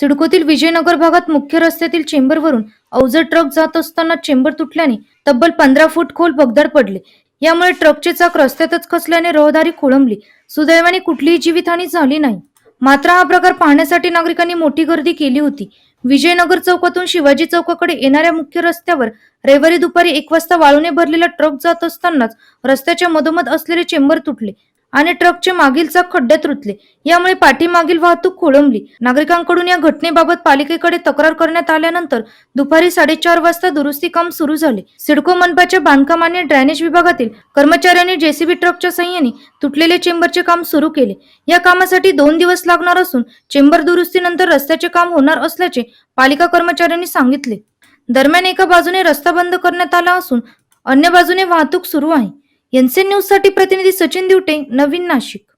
सिडकोतील विजयनगर भागात मुख्य रस्त्यातील चेंबरवरून अवजड ट्रक जात असताना चेंबर तुटल्याने तब्बल पंधरा फूट खोल भगदाड पडले. यामुळे ट्रकचे चाक रस्त्यातच खचल्याने रहदारी खोळंबली. सुदैवाने कुठलीही जीवितहानी झाली नाही. मात्र हा प्रकार पाहण्यासाठी नागरिकांनी मोठी गर्दी केली होती. विजयनगर चौकातून शिवाजी चौकाकडे येणाऱ्या मुख्य रस्त्यावर रविवारी दुपारी एक वाजता वाळूने भरलेला ट्रक जात असतानाच रस्त्याच्या मधोमध असलेले चेंबर तुटले. आणि ट्रकचे मागील चाक खड्ड्यात रुतले यामुळे पाठीमागील वाहतूक खोळंबली. नागरिकांकडून या घटनेबाबत पालिकेकडे तक्रार करण्यात आल्यानंतर दुपारी साडेचार वाजता दुरुस्ती काम सुरू झाले. सिडको मनपाच्या बांधकाम आणि ड्रेनेज विभागातील कर्मचाऱ्यांनी जेसीबी ट्रकच्या सहाय्याने तुटलेले चेंबरचे काम सुरू केले. या कामासाठी दोन दिवस लागणार असून चेंबर दुरुस्तीनंतर रस्त्याचे काम होणार असल्याचे पालिका कर्मचाऱ्यांनी सांगितले. दरम्यान एका बाजूने रस्ता बंद करण्यात आला असून अन्य बाजूने वाहतूक सुरू आहे. एनसी न्यूजसाठी प्रतिनिधी सचिन दिवटे नवीन नाशिक.